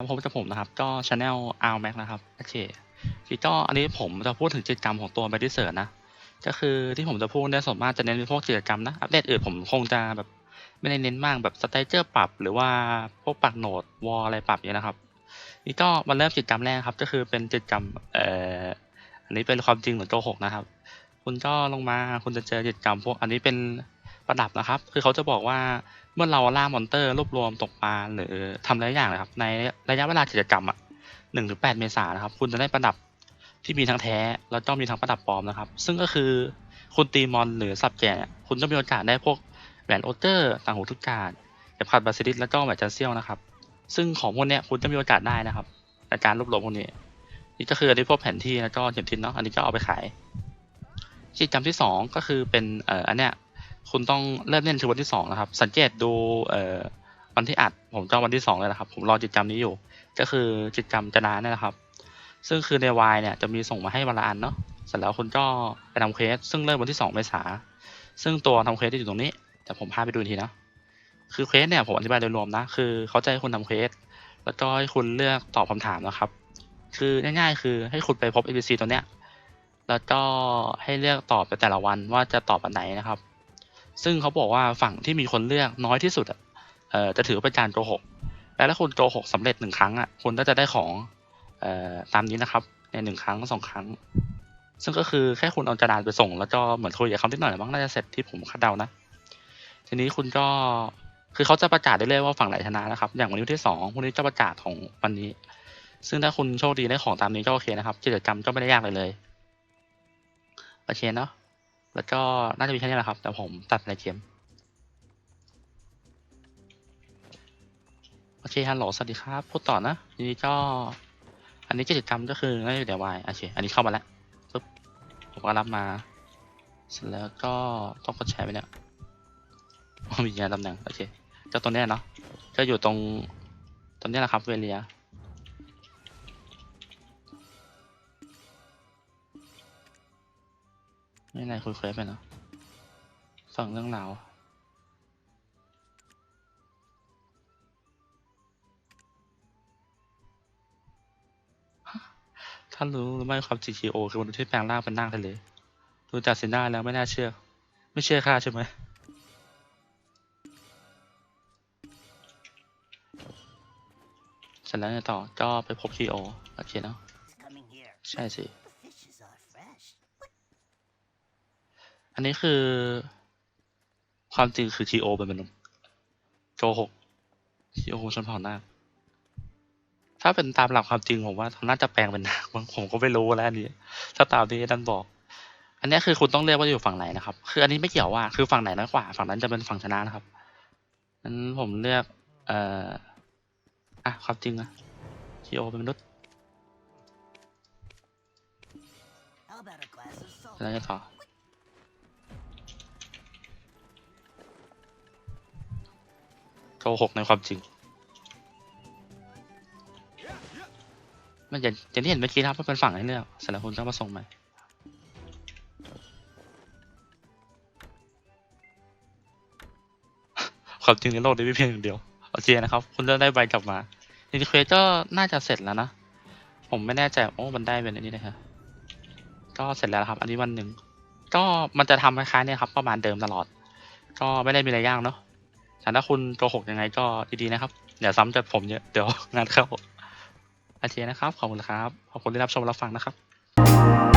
พบกับผมนะครับ ก็ช anel r max นะครับ โอเคคือก็อันนี้ผมจะพูดถึงกิจกรรมของตัว b a d d y s e r นะ ก็คือที่ผมจะพูดเนี่ยส่วนมากจะเน้นเป็นพวกกิจกรรมนะ อัปเดตอื่นผมคงจะแบบไม่ได้เน้นมากแบบสเตเจอร์ปรับ หรือว่าพวกปักโหนดวอลอะไรปรับเนี่ยนะครับ นี่ก็มาเริ่มกิจกรรมแรกครับ ก็คือเป็นกิจกรรมเอ่ออันนี้เป็นความจริงหรือโกหกนะครับ คุณก็ลงมาคุณจะเจอกิจกรรมพวกอันนี้เป็น ประดับนะครับ คือเขาจะบอกว่าเมื่อเราล่ามอนเตอร์รวบรวมตกปลาหรือทำหลายอย่างเลยครับ ในระยะเวลากิจกรรมอะหนึ่งถึงแปดเมษายนนะครับ คุณจะได้ประดับที่มีทั้งแท้แล้วก็มีทั้งประดับปลอมนะครับ ซึ่งก็คือคุณตีมอนหรือสับแก่คุณก็มีโอกาสได้พวกแหวนโอเตอร์ต่างหูทุกการเข็มขัดบาซิลิสแล้วก็แหวนจันเซียวนะครับ ซึ่งของพวกเนี้ยคุณจะมีโอกาสได้นะครับในการรวบรวมพวกนี้นี่ก็คืออันนี้พวกแผนที่แล้วก็เข็มทิศเนาะอันนี้ก็เอาไปขายกิจกรรมที่สองก็คือเป็นเอ่ออันเนี้ย คุณต้องเริ่มเล่นคือวันที่สองนะครับ สังเกตดูเอ่อวันที่อัด ผมจองวันที่สองเลยนะครับ ผมรอกิตจกรรมนี้อยู่ ก็คือกิตจกรรมจะนานเนี่ยนะครับ ซึ่งคือในวายเนี่ยจะมีส่งมาให้วันละอันเนาะเสร็จแล้วคุณก็ไปทำเควสซึ่งเริ่มวันที่สองเมษาซึ่งตัวทำเควสที่อยู่ตรงนี้ แต่ผมพาไปดูอีกทีนะคือเควสเนี่ยผมอธิบายโดยรวมนะคือเขาจะให้คุณทำเควสแล้วก็ให้คุณเลือกตอบคำถามนะครับ คือง่ายๆ คือให้คุณไปพบ ABC ตัวเนี้ยแล้วก็ให้เลือกตอบไปแต่ละวันว่าจะตอบอันไหนนะครับ ซึ่งเขาบอกว่าฝั่งที่มีคนเลือกน้อยที่สุดอะเอ่อจะถือว่าเป็นการโกหกและถ้าคุณโกหกสำเร็จหนึ่งครั้งอะคุณก็จะได้ของเอ่อตามนี้นะครับ ในหนึ่งครั้งสองครั้ง ซึ่งก็คือแค่คุณเอากระดาษไปส่ง แล้วก็เหมือนคุยกับเขาที่หน่อยบ้างน่าจะเสร็จที่ผมคาดเดานะ ทีนี้คุณก็คือเขาจะประกาศได้เลยว่าฝั่งไหนชนะนะครับ อย่างวันนี้ที่สองพรุ่งนี้จะประกาศของวันนี้ ซึ่งถ้าคุณโชคดีได้ของตามนี้ก็โอเคนะครับกิจกรรมก็ไม่ได้ยากเลยเลยโอเคเนาะ แล้วก็น่าจะมีแค่นี้แหละครับ แต่ผมตัดในเกมโอเคฮัลโหลสวัสดีครับ พูดต่อนะทีนี้ก็ อันนี้กิจกรรมก็คือน่าจะอยู่ในวายโอเคอันนี้เข้ามาแล้วปึ๊บผมก็รับมา เสร็จแล้วก็ต้องกดแชร์ไปเนี่ยมีงานตำแหน่งโอเคก็ตรงเนี้ยเนาะก็อยู่ตรงตรงเนี้ยแหละครับเวเลีย ไม่นายคุยเควสไปเนาะฟังเรื่องราวถ้ารู้หรือไม่ความ GTO คือมนุษย์ที่แปลงร่างเป็นนาคทะเลดูจากสีหน้าแล้วไม่น่าเชื่อ ไม่เชื่อข้าใช่ไหมเสร็จแล้วไงต่อก็ไปพบ TO โอเคเนาะใช่สิ อันนี้คือ ความจริงคือ TO เป็นมนุษย์โกหก TO ชนเผ่านาคถ้าเป็นตามหลักความจริงผมว่าเขาน่าจะแปลงเป็นนาคมั้งผมก็ไม่รู้แล้วอันนี้ถ้าตามที่ดันบอก อันนี้คือคุณต้องเลือกว่าอยู่ฝั่งไหนนะครับ คืออันนี้ไม่เกี่ยวว่าคือฝั่งไหนน้อยกว่า ฝั่งนั้นจะเป็นฝั่งชนะนะครับนั้นผมเลือก เอ่ออะความจริงอะ TO เป็นมนุษย์ How about a glass of salt? แล้วไงต่อ โกหกในความจริง มันอย่างที่เห็นเมื่อกี้นะครับมันเป็นฝั่งให้เลือกเสร็จแล้วคุณก็มาส่งใหม่ความจริงในโลกนี้ไม่เพียงอย่างเดียวโอเคนะครับ คุณจะได้ใบกลับมาทีนี้เควสก็น่าจะเสร็จแล้วนะ ผมไม่แน่ใจโอ้มันได้เป็นอันนี้นะครับก็เสร็จแล้วครับ อันนี้วันหนึ่งก็มันจะทำคล้ายๆเนี่ยครับ ประมาณเดิมตลอด ก็ไม่ได้มีอะไรยากเนาะ แต่ถ้าคุณโกหกยังไงก็ดีๆนะครับอย่าซ้ำจากผมเยอะเดี๋ยวงานเข้าโอเคนะครับ ขอบคุณครับ ขอบคุณที่รับชมรับฟังนะครับ